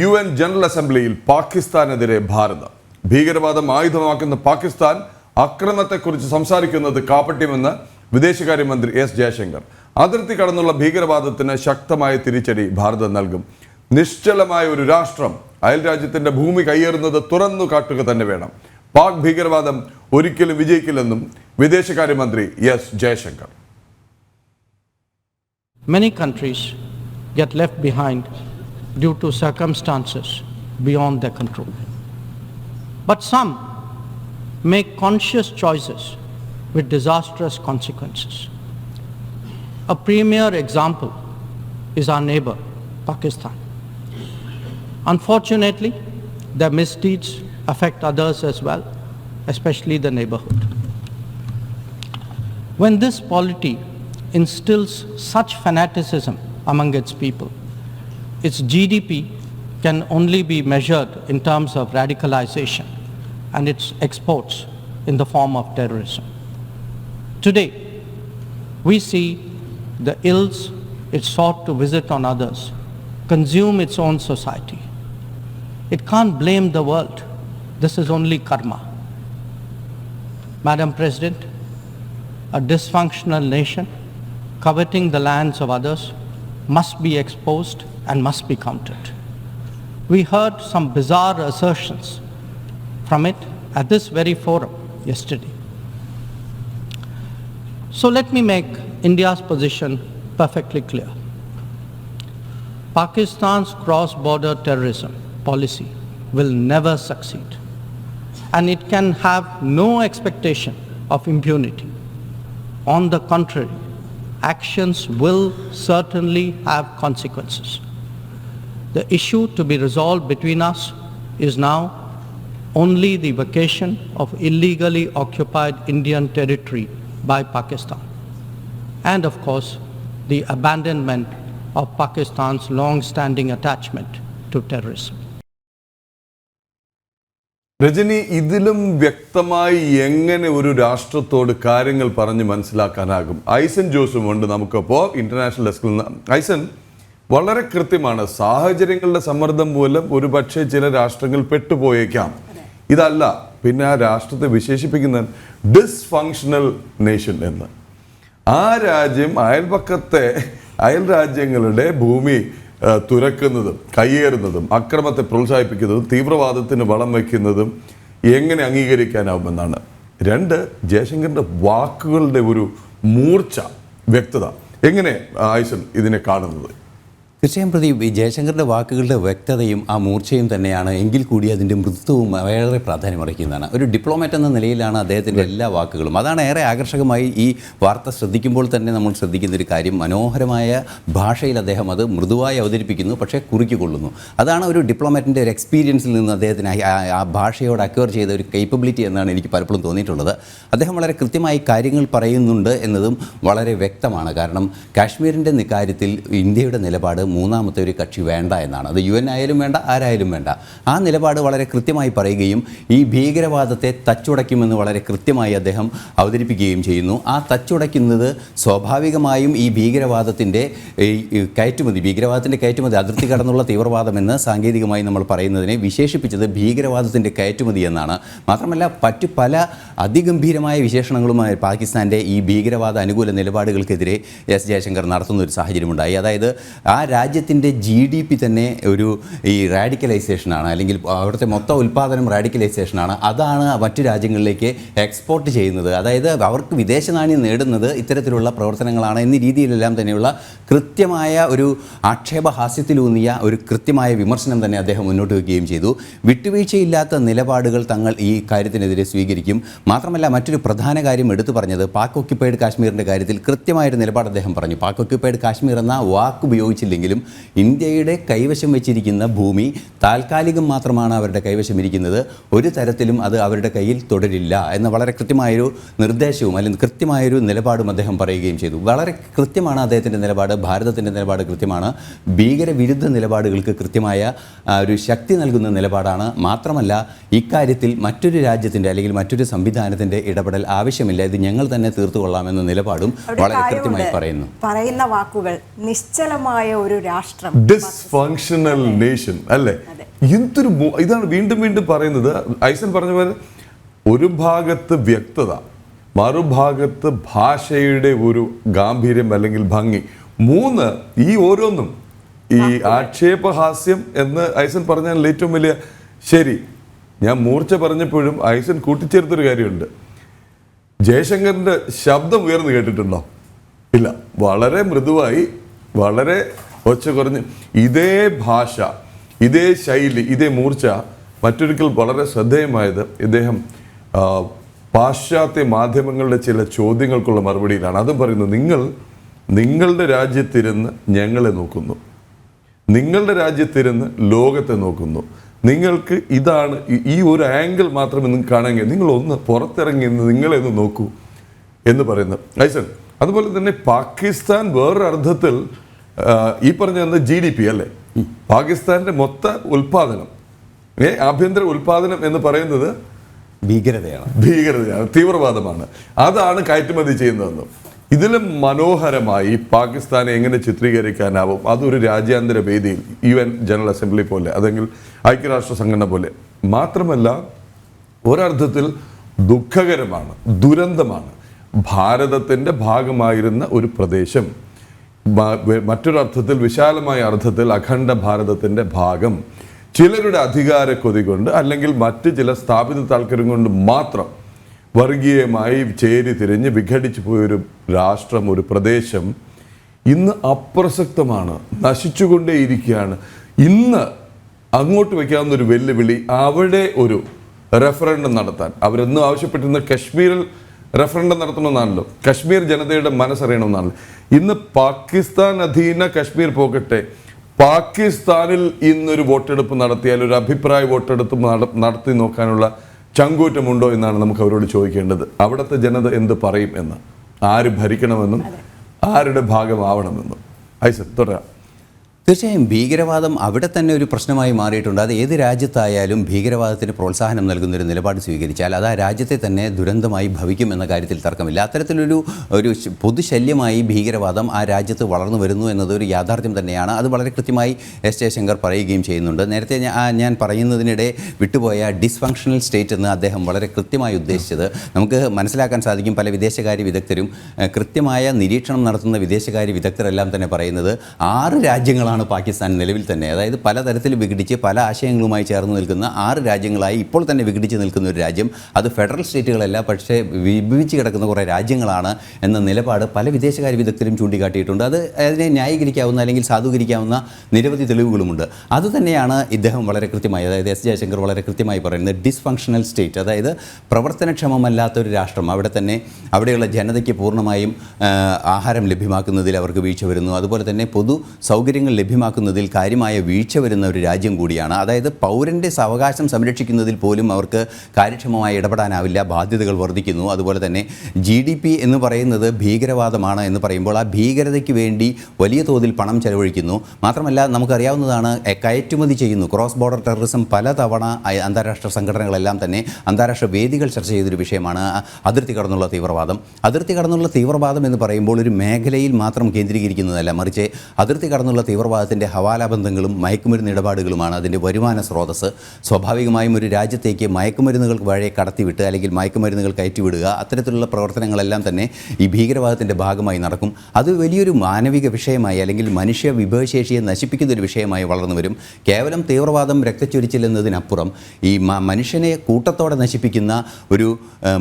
U N general അസംബ്ലിയിൽ പാകിസ്ഥാനെതിരെ ഭാരതം. ഭീകരവാദം ആയുധമാക്കുന്ന പാകിസ്ഥാൻ അക്രമത്തെക്കുറിച്ച് സംസാരിക്കുന്നത് കാപ്പട്യമെന്ന് വിദേശകാര്യമന്ത്രി എസ് ജയശങ്കർ. അതിർത്തി കടന്നുള്ള ഭീകരവാദത്തിന് ശക്തമായ തിരിച്ചടി ഭാരതം നൽകും. നിശ്ചലമായ ഒരു രാഷ്ട്രം അയൽരാജ്യത്തിന്റെ ഭൂമി കയ്യേറുന്നത് തുറന്നു കാട്ടുക തന്നെ വേണം. പാക് ഭീകരവാദം ഒരിക്കലും വിജയിക്കില്ലെന്നും വിദേശകാര്യമന്ത്രി S Jaishankar. Many countries get left behind due to circumstances beyond their control. But some make conscious choices with disastrous consequences. A premier example is our neighbor, Pakistan. Unfortunately, their misdeeds affect others as well, especially the neighborhood. When this polity instills such fanaticism among its people, its GDP can only be measured in terms of radicalization and its exports in the form of terrorism. Today, we see the ills it sought to visit on others consume its own society. It can't blame the world. This is only karma. Madam President, a dysfunctional nation coveting the lands of others must be exposed and must be countered. We heard some bizarre assertions from it at this very forum yesterday. So let me make India's position perfectly clear. Pakistan's cross border terrorism policy will never succeed, and it can have no expectation of impunity. On the contrary, actions will certainly have consequences. The issue to be resolved between us is now only the vacation of illegally occupied Indian territory by Pakistan. And of course, the abandonment of Pakistan's long-standing attachment to terrorism. Rajani ഇതിലും വ്യക്തമായി എങ്ങനെ ഒരു രാഷ്ട്രത്തോട് കാര്യങ്ങൾ പറഞ്ഞ് മനസ്സിലാക്കാനാകും? ഐസൻ ജോസും ഉണ്ട് നമുക്കപ്പോ international ഡെസ്കിൽ നിന്ന്. ഐസൻ വളരെ കൃത്യമാണ്. സാഹചര്യങ്ങളുടെ സമ്മർദ്ദം മൂലം ഒരു പക്ഷേ ചില രാഷ്ട്രങ്ങൾ പെട്ടുപോയേക്കാം. ഇതല്ല പിന്നെ ആ രാഷ്ട്രത്തെ വിശേഷിപ്പിക്കുന്ന ഡിസ്ഫങ്ഷണൽ നേഷൻ എന്ന്. ആ രാജ്യം അയൽപക്കത്തെ അയൽ രാജ്യങ്ങളുടെ ഭൂമി തുരക്കുന്നതും കയ്യേറുന്നതും അക്രമത്തെ പ്രോത്സാഹിപ്പിക്കുന്നതും തീവ്രവാദത്തിന് വളം വയ്ക്കുന്നതും എങ്ങനെ അംഗീകരിക്കാനാവുമെന്നാണ്. രണ്ട് ജയശങ്കറിന്റെ വാക്കുകളുടെ ഒരു മൂർച്ച വ്യക്തത. എങ്ങനെ ആയിഷൻ ഇതിനെ കാണുന്നത്? തീർച്ചയായും പ്രതി ജയശങ്കറിന്റെ വാക്കുകളുടെ വ്യക്തതയും ആ മൂർച്ചയും തന്നെയാണ് എങ്കിൽ കൂടി അതിന്റെ മൃദുത്വവും വളരെ പ്രാധാന്യമറിയിക്കുന്നതാണ് ഒരു ഡിപ്ലോമാറ്റ് എന്ന നിലയിലാണ് അദ്ദേഹത്തിന്റെ എല്ലാ വാക്കുകളും. അതാണ് ഏറെ ആകർഷകമായി ഈ വാർത്ത ശ്രദ്ധിക്കുമ്പോൾ തന്നെ നമ്മൾ ശ്രദ്ധിക്കുന്ന ഒരു കാര്യം. മനോഹരമായ ഭാഷയിൽ അദ്ദേഹം അത് മൃദുവായി അവതരിപ്പിക്കുന്നു പക്ഷേ കുറുക്കിക്കൊള്ളുന്നു. അതാണ് ഒരു ഡിപ്ലോമാറ്റിന്റെ ഒരു എക്സ്പീരിയൻസിൽ നിന്ന് അദ്ദേഹത്തിന് ആ ഭാഷയോട് അക്വയർ ചെയ്ത ഒരു കേപ്പബിലിറ്റി എന്നാണ് എനിക്ക് പലപ്പോഴും തോന്നിയിട്ടുള്ളത്. അദ്ദേഹം വളരെ കൃത്യമായി കാര്യങ്ങൾ പറയുന്നുണ്ട് എന്നതും വളരെ വ്യക്തമാണ്. കാരണം കാശ്മീരിന്റെ കാര്യത്തിൽ ഇന്ത്യയുടെ നിലപാട് മൂന്നാമത്തെ ഒരു കക്ഷി വേണ്ട എന്നാണ്. അത് യു എൻ ആയാലും വേണ്ട ആരായാലും വേണ്ട. ആ നിലപാട് വളരെ കൃത്യമായി പറയുകയും ഈ ഭീകരവാദത്തെ തച്ചുടയ്ക്കുമെന്ന് വളരെ കൃത്യമായി അദ്ദേഹം അവതരിപ്പിക്കുകയും ചെയ്യുന്നു. ആ തച്ചുടയ്ക്കുന്നത് സ്വാഭാവികമായും ഈ ഭീകരവാദത്തിന്റെ കയറ്റുമതി ഭീകരവാദത്തിന്റെ കയറ്റുമതി അതിർത്തി കടന്നുള്ള തീവ്രവാദമെന്ന് സാങ്കേതികമായി നമ്മൾ പറയുന്നതിനെ വിശേഷിപ്പിച്ചത് ഭീകരവാദത്തിന്റെ കയറ്റുമതി എന്നാണ്. മാത്രമല്ല മറ്റു പല അതിഗംഭീരമായ വിശേഷണങ്ങളുമായി പാകിസ്ഥാന്റെ ഈ ഭീകരവാദ അനുകൂല നിലപാടുകൾക്കെതിരെ എസ് ജയശങ്കർ നടത്തുന്ന ഒരു സാഹചര്യമുണ്ടായി. അതായത് ആ രാജ്യത്തിന്റെ ജി ഡി പി തന്നെ ഒരു ഈ റാഡിക്കലൈസേഷനാണ് അല്ലെങ്കിൽ അവിടുത്തെ മൊത്തം ഉൽപ്പാദനം റാഡിക്കലൈസേഷനാണ് അതാണ് മറ്റു രാജ്യങ്ങളിലേക്ക് എക്സ്പോർട്ട് ചെയ്യുന്നത്. അതായത് അവർക്ക് വിദേശ നാണ്യം നേടുന്നത് ഇത്തരത്തിലുള്ള പ്രവർത്തനങ്ങളാണ് എന്നീ രീതിയിലെല്ലാം തന്നെയുള്ള കൃത്യമായ ഒരു ആക്ഷേപഹാസ്യത്തിലൂന്നിയ ഒരു കൃത്യമായ വിമർശനം തന്നെ അദ്ദേഹം മുന്നോട്ട് വയ്ക്കുകയും ചെയ്തു. വിട്ടുവീഴ്ചയില്ലാത്ത നിലപാടുകൾ തങ്ങൾ ഈ കാര്യത്തിനെതിരെ സ്വീകരിക്കും. മാത്രമല്ല മറ്റൊരു പ്രധാന കാര്യം എടുത്തു പറഞ്ഞത് പാക് ഒക്യുപ്പൈഡ് കാശ്മീരിന്റെ കാര്യത്തിൽ കൃത്യമായൊരു നിലപാട് അദ്ദേഹം പറഞ്ഞു. പാക് ഒക്യുപ്പൈഡ് കാശ്മീർ എന്ന വാക്ക് ഉപയോഗിച്ചില്ലെങ്കിലും ഇന്ത്യയുടെ കൈവശം വെച്ചിരിക്കുന്ന ഭൂമി താൽക്കാലികം മാത്രമാണ് അവരുടെ കൈവശം ഇരിക്കുന്നത്. ഒരു തരത്തിലും അത് അവരുടെ കയ്യിൽ തുടരില്ല എന്ന വളരെ കൃത്യമായൊരു നിർദ്ദേശവും അല്ലെങ്കിൽ കൃത്യമായൊരു നിലപാടും അദ്ദേഹം പറയുകയും ചെയ്തു. വളരെ കൃത്യമാണ് അദ്ദേഹത്തിന്റെ നിലപാട് ഭാരതത്തിന്റെ നിലപാട് കൃത്യമാണ്. ഭീകരവിരുദ്ധ നിലപാടുകൾക്ക് കൃത്യമായ ഒരു ശക്തി നൽകുന്ന നിലപാടാണ്. മാത്രമല്ല ഇക്കാര്യത്തിൽ മറ്റൊരു രാജ്യത്തിന്റെ അല്ലെങ്കിൽ മറ്റൊരു സംവിധാനത്തിന്റെ ഇടപെടൽ ആവശ്യമില്ല. ഇത് ഞങ്ങൾ തന്നെ തീർത്തു കൊള്ളാമെന്ന നിലപാടും വളരെ കൃത്യമായി പറയുന്നു. പറയുന്ന വാക്കുകൾ നിശ്ചലമായ ഒരു രാഷ്ട്രം ഡിസ്ഫങ്ഷണൽ നേഷൻ അല്ലേ? എന്തൊരു ഇതാണ് വീണ്ടും വീണ്ടും പറയുന്നത്. ഐസൻ പറഞ്ഞ പോലെ ഒരു ഭാഗത്ത് വ്യക്തത മറുഭാഗത്ത് ഭാഷയുടെ ഒരു ഗാംഭീര്യം അല്ലെങ്കിൽ ഭംഗി. മൂന്ന് ഈ ഓരോന്നും ഈ ആക്ഷേപഹാസ്യം എന്ന് ഐസൻ പറഞ്ഞാൽ ഏറ്റവും വലിയ ശരി. ഞാൻ മൂർച്ച പറഞ്ഞപ്പോഴും ഐസൻ കൂട്ടിച്ചേർത്തൊരു കാര്യമുണ്ട്. ജയശങ്കറിന്റെ ശബ്ദം ഉയർന്നു കേട്ടിട്ടുണ്ടോ? ഇല്ല. വളരെ മൃദുവായി വളരെ ഒച്ച കുറഞ്ഞ് ഇതേ ഭാഷ ഇതേ ശൈലി ഇതേ മൂർച്ച മറ്റൊരിക്കൽ വളരെ ശ്രദ്ധേയമായത് ഇദ്ദേഹം പാശ്ചാത്യ മാധ്യമങ്ങളുടെ ചില ചോദ്യങ്ങൾക്കുള്ള മറുപടിയിലാണ്. അതും പറയുന്നു നിങ്ങൾ നിങ്ങളുടെ രാജ്യത്തിരുന്ന് ഞങ്ങളെ നോക്കുന്നു. നിങ്ങളുടെ രാജ്യത്തിരുന്ന് ലോകത്തെ നോക്കുന്നു. നിങ്ങൾക്ക് ഇതാണ് ഈ- ഒരു ആംഗിൾ മാത്രമേ നിങ്ങൾക്ക് കാണാമെങ്കിൽ നിങ്ങൾ ഒന്ന് പുറത്തിറങ്ങി നിന്ന് നിങ്ങളെ ഒന്ന് നോക്കൂ എന്ന് പറയുന്നത് ഐസൻ അതുപോലെ തന്നെ പാകിസ്ഥാൻ വേറൊരു അർത്ഥത്തിൽ ആ, ഈ പറഞ്ഞ ജി ഡി പി അല്ലേ? പാകിസ്ഥാന്റെ മൊത്ത ഉൽപാദനം ഏ ആഭ്യന്തര ഉൽപാദനം എന്ന് പറയുന്നത് ഭീകരതയാണ്. ഭീകരതയാണ് തീവ്രവാദമാണ്. അതാണ് കയറ്റുമതി ചെയ്യുന്നതെന്നും. ഇതിലും മനോഹരമായി പാകിസ്ഥാനെ എങ്ങനെ ചിത്രീകരിക്കാനാവും? അതൊരു രാജ്യാന്തര വേദിയിൽ യു എൻ ജനറൽ അസംബ്ലി പോലെ അതെങ്കിൽ ഐക്യരാഷ്ട്ര സംഘടന പോലെ. മാത്രമല്ല ഒരർത്ഥത്തിൽ ദുഃഖകരമാണ് ദുരന്തമാണ്. ഭാരതത്തിന്റെ ഭാഗമായിരുന്ന ഒരു പ്രദേശം. മറ്റൊരർത്ഥത്തിൽ വിശാലമായ അർത്ഥത്തിൽ അഖണ്ഡ ഭാരതത്തിന്റെ ഭാഗം. ചിലരുടെ അധികാര കൊതി കൊണ്ട് അല്ലെങ്കിൽ മറ്റ് ചില സ്ഥാപിത താൽക്കര്യം കൊണ്ട് മാത്രം വർഗീയമായി ചേരി തിരിഞ്ഞ് വിഘടിച്ചു പോയൊരു രാഷ്ട്രം ഒരു പ്രദേശം ഇന്ന് അപ്രസക്തമാണ്. നശിച്ചുകൊണ്ടേയിരിക്കുകയാണ്. ഇന്ന് അങ്ങോട്ട് വയ്ക്കാവുന്ന ഒരു വെല്ലുവിളി അവിടെ ഒരു റെഫറൻഡം നടത്താൻ. അവരെന്നും ആവശ്യപ്പെട്ടിരുന്ന കശ്മീരിൽ റെഫറൻഡം നടത്തണമെന്നാണല്ലോ. കശ്മീർ ജനതയുടെ മനസ്സറിയണമെന്നാണല്ലോ. ഇന്ന് പാകിസ്ഥാൻ അധീന കശ്മീർ പോകട്ടെ. പാകിസ്ഥാനിൽ ഇന്നൊരു വോട്ടെടുപ്പ് നടത്തിയാൽ ഒരു അഭിപ്രായ വോട്ടെടുപ്പ് നട- നടത്തി നോക്കാനുള്ള ചങ്കൂറ്റമുണ്ടോ എന്നാണ് നമുക്ക് അവരോട് ചോദിക്കേണ്ടത്. അവിടുത്തെ ജനത എന്ത് പറയും എന്ന്? ആര് ഭരിക്കണമെന്നും ആരുടെ ഭാഗമാവണമെന്നും. ഐസൻ തുടരാം. തീർച്ചയായും ഭീകരവാദം അവിടെ തന്നെ ഒരു പ്രശ്നമായി മാറിയിട്ടുണ്ട്. അത് ഏത് രാജ്യത്തായാലും ഭീകരവാദത്തിന് പ്രോത്സാഹനം നൽകുന്നൊരു നിലപാട് സ്വീകരിച്ചാൽ അത് ആ രാജ്യത്തെ തന്നെ ദുരന്തമായി ഭവിക്കും എന്ന കാര്യത്തിൽ തർക്കമില്ല. അത്തരത്തിലൊരു ഒരു പൊതുശല്യമായി ഭീകരവാദം ആ രാജ്യത്ത് വളർന്നു വരുന്നു എന്നത് ഒരു യാഥാർത്ഥ്യം തന്നെയാണ്. അത് വളരെ കൃത്യമായി എസ് ജയശങ്കർ പറയുകയും ചെയ്യുന്നുണ്ട്. നേരത്തെ ഞാൻ പറയുന്നതിനിടെ വിട്ടുപോയ ഡിസ്ഫങ്ഷണൽ സ്റ്റേറ്റ് എന്ന് അദ്ദേഹം വളരെ കൃത്യമായി ഉദ്ദേശിച്ചത്. നമുക്ക് മനസ്സിലാക്കാൻ സാധിക്കും പല വിദേശകാര്യ വിദഗ്ധരും കൃത്യമായ നിരീക്ഷണം നടത്തുന്ന വിദേശകാര്യ വിദഗ്ധരെല്ലാം തന്നെ പറയുന്നത് ആറ് രാജ്യങ്ങളാണ് പാകിസ്ഥാൻ നിലവിൽ തന്നെ. അതായത് പലതരത്തിൽ വിഘടിച്ച് പല ആശയങ്ങളുമായി ചേർന്ന് നിൽക്കുന്ന ആറ് രാജ്യങ്ങളായി ഇപ്പോൾ തന്നെ വിഘടിച്ച് നിൽക്കുന്ന ഒരു രാജ്യം. അത് ഫെഡറൽ സ്റ്റേറ്റുകളല്ല പക്ഷേ വിഭജിച്ച് കിടക്കുന്ന കുറേ രാജ്യങ്ങളാണ് എന്ന നിലപാട് പല വിദേശകാര്യ വിദഗ്ധരും ചൂണ്ടിക്കാട്ടിയിട്ടുണ്ട്. അത് അതിനെ ന്യായീകരിക്കാവുന്ന അല്ലെങ്കിൽ സാധൂകരിക്കാവുന്ന നിരവധി തെളിവുകളുമുണ്ട്. അതുതന്നെയാണ് ഇദ്ദേഹം വളരെ കൃത്യമായി അതായത് എസ് ജയശങ്കർ വളരെ കൃത്യമായി പറയുന്നത് ഡിസ്ഫങ്ഷണൽ സ്റ്റേറ്റ്. അതായത് പ്രവർത്തനക്ഷമമല്ലാത്ത ഒരു രാഷ്ട്രം. അവിടെ തന്നെ അവിടെയുള്ള ജനതയ്ക്ക് പൂർണമായും ആഹാരം ലഭ്യമാക്കുന്നതിൽ അവർക്ക് വീഴ്ച വരുന്നു. അതുപോലെ തന്നെ പൊതു സൗകര്യങ്ങൾ ലഭ്യമാക്കുന്നതിൽ കാര്യമായ വീഴ്ച വരുന്ന ഒരു രാജ്യം കൂടിയാണ്. അതായത് പൗരന്റെ അവകാശം സംരക്ഷിക്കുന്നതിൽ പോലും അവർക്ക് കാര്യക്ഷമമായി ഇടപെടാനാവില്ല ബാധ്യതകൾ വർദ്ധിക്കുന്നു. അതുപോലെ തന്നെ ജി ഡി പി എന്ന് പറയുന്നത് ഭീകരവാദമാണ് എന്ന് പറയുമ്പോൾ ആ ഭീകരതയ്ക്ക് വേണ്ടി വലിയ തോതിൽ പണം ചെലവഴിക്കുന്നു. മാത്രമല്ല നമുക്കറിയാവുന്നതാണ് കയറ്റുമതി ചെയ്യുന്നു. ക്രോസ് ബോർഡർ ടെററിസം പലതവണ അന്താരാഷ്ട്ര സംഘടനകളെല്ലാം തന്നെ അന്താരാഷ്ട്ര വേദികൾ ചർച്ച ചെയ്തൊരു വിഷയമാണ് അതിർത്തി കടന്നുള്ള തീവ്രവാദം. അതിർത്തി കടന്നുള്ള തീവ്രവാദം എന്ന് പറയുമ്പോൾ ഒരു മേഖലയിൽ മാത്രം കേന്ദ്രീകരിക്കുന്നതല്ല മറിച്ച് അതിർത്തി കടന്നുള്ള തീവ്രവാദത്തിന്റെ ഹവാല ബന്ധങ്ങളും മയക്കുമരുന്ന് ഇടപാടുകളുമാണ് അതിന്റെ വരുമാന സ്രോതസ്സ്. സ്വാഭാവികമായും ഒരു രാജ്യത്തേക്ക് മയക്കുമരുന്നുകൾ വഴി കടത്തിവിട്ട് അല്ലെങ്കിൽ മയക്കുമരുന്നുകൾ കയറ്റിവിടുക അത്തരത്തിലുള്ള പ്രവർത്തനങ്ങളെല്ലാം തന്നെ ഈ ഭീകരവാദത്തിന്റെ ഭാഗമായി നടക്കും. അത് വലിയൊരു മാനവിക വിഷയമായി അല്ലെങ്കിൽ മനുഷ്യ വിഭവശേഷിയെ നശിപ്പിക്കുന്ന ഒരു വിഷയമായി വളർന്നു വരും. കേവലം തീവ്രവാദം രക്തച്ചൊരിച്ചിൽ എന്നതിനപ്പുറം ഈ മനുഷ്യനെ കൂട്ടത്തോടെ നശിപ്പിക്കുന്ന ഒരു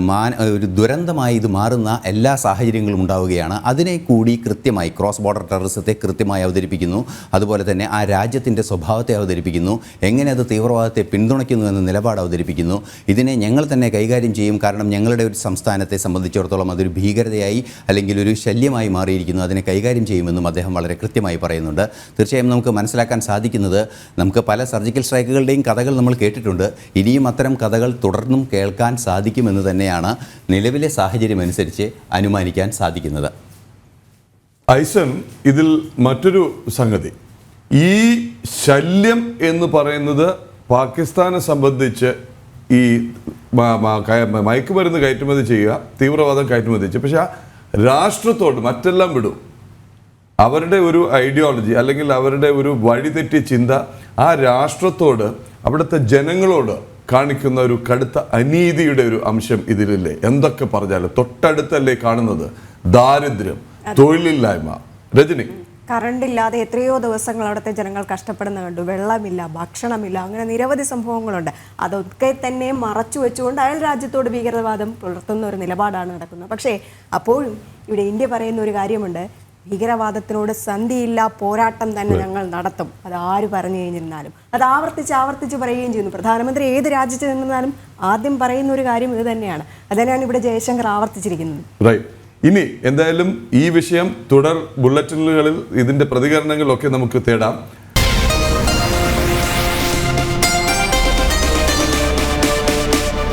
മാന ഒരു ദുരന്തമായി ഇത് മാറുന്ന എല്ലാ സാഹചര്യങ്ങളും ഉണ്ടാവുകയാണ്. അതിനെ കൂടി കൃത്യമായി ക്രോസ് ബോർഡർ ടെററിസത്തെ കൃത്യമായി അവതരിപ്പിക്കുന്നു. അതുപോലെ തന്നെ ആ രാജ്യത്തിന്റെ സ്വഭാവത്തെ അവതരിപ്പിക്കുന്നു. എങ്ങനെ അത് തീവ്രവാദത്തെ പിന്തുണയ്ക്കുന്നു എന്ന നിലപാട് അവതരിപ്പിക്കുന്നു. ഇതിനെ ഞങ്ങൾ തന്നെ കൈകാര്യം ചെയ്യും. കാരണം ഞങ്ങളുടെ ഒരു സംസ്ഥാനത്തെ സംബന്ധിച്ചിടത്തോളം അതൊരു ഭീകരതയായി അല്ലെങ്കിൽ ഒരു ശല്യമായി മാറിയിരിക്കുന്നു. അതിനെ കൈകാര്യം ചെയ്യുമെന്നും അദ്ദേഹം വളരെ കൃത്യമായി പറയുന്നുണ്ട്. തീർച്ചയായും നമുക്ക് മനസ്സിലാക്കാൻ സാധിക്കുന്നത് നമുക്ക് പല സർജിക്കൽ സ്ട്രൈക്കുകളുടെയും കഥകൾ നമ്മൾ കേട്ടിട്ടുണ്ട്. ഇനിയും അത്തരം കഥകൾ തുടർന്നും കേൾക്കാൻ സാധിക്കുമെന്ന് തന്നെയാണ് നിലവിലെ സാഹചര്യം അനുസരിച്ച് അനുമാനിക്കാൻ സാധിക്കുന്നത്. ഐസൻ ഇതിൽ മറ്റൊരു സംഗതി. ഈ ശല്യം എന്ന് പറയുന്നത് പാകിസ്ഥാനെ സംബന്ധിച്ച് ഈ മയക്കുമരുന്ന് കയറ്റുമതി ചെയ്യുക തീവ്രവാദം കയറ്റുമതി ചെയ്യുക. പക്ഷെ രാഷ്ട്രത്തോട് മറ്റെല്ലാം വിടും. അവരുടെ ഒരു ഐഡിയോളജി അല്ലെങ്കിൽ അവരുടെ ഒരു വഴിതെറ്റിയ ചിന്ത ആ രാഷ്ട്രത്തോട് അവിടുത്തെ ജനങ്ങളോട് കാണിക്കുന്ന ഒരു കടുത്ത അനീതിയുടെ ഒരു അംശം ഇതിലില്ലേ? എന്തൊക്കെ പറഞ്ഞാലും തൊട്ടടുത്തല്ലേ കാണുന്നത്? ദാരിദ്ര്യം. തൊഴിലില്ലായ്മ രജനി. കറണ്ട് ഇല്ലാതെ എത്രയോ ദിവസങ്ങൾ അവിടുത്തെ ജനങ്ങൾ കഷ്ടപ്പെടുന്ന കണ്ടു. വെള്ളമില്ല ഭക്ഷണമില്ല അങ്ങനെ നിരവധി സംഭവങ്ങളുണ്ട്. അതൊക്കെ തന്നെ മറച്ചു വെച്ചുകൊണ്ട് അയൽ രാജ്യത്തോട് ഭീകരവാദം പുലർത്തുന്ന ഒരു നിലപാടാണ് നടക്കുന്നത്. പക്ഷേ അപ്പോഴും ഇവിടെ ഇന്ത്യ പറയുന്ന ഒരു കാര്യമുണ്ട്. ഭീകരവാദത്തിനോട് സന്ധിയില്ല പോരാട്ടം തന്നെ ഞങ്ങൾ നടത്തും. അത് ആര് പറഞ്ഞു കഴിഞ്ഞിരുന്നാലും അത് ആവർത്തിച്ച് ആവർത്തിച്ച് പറയുകയും ചെയ്യുന്നു. പ്രധാനമന്ത്രി ഏത് രാജ്യത്ത് നിന്നാലും ആദ്യം പറയുന്ന ഒരു കാര്യം ഇത് തന്നെയാണ്. അത് തന്നെയാണ് ഇവിടെ ജയശങ്കർ ആവർത്തിച്ചിരിക്കുന്നത്. ഇനി എന്തായാലും ഈ വിഷയം തുടർ ബുള്ളറ്റിനുകളിൽ ഇതിന്റെ പ്രതികരണങ്ങളൊക്കെ നമുക്ക് തേടാം.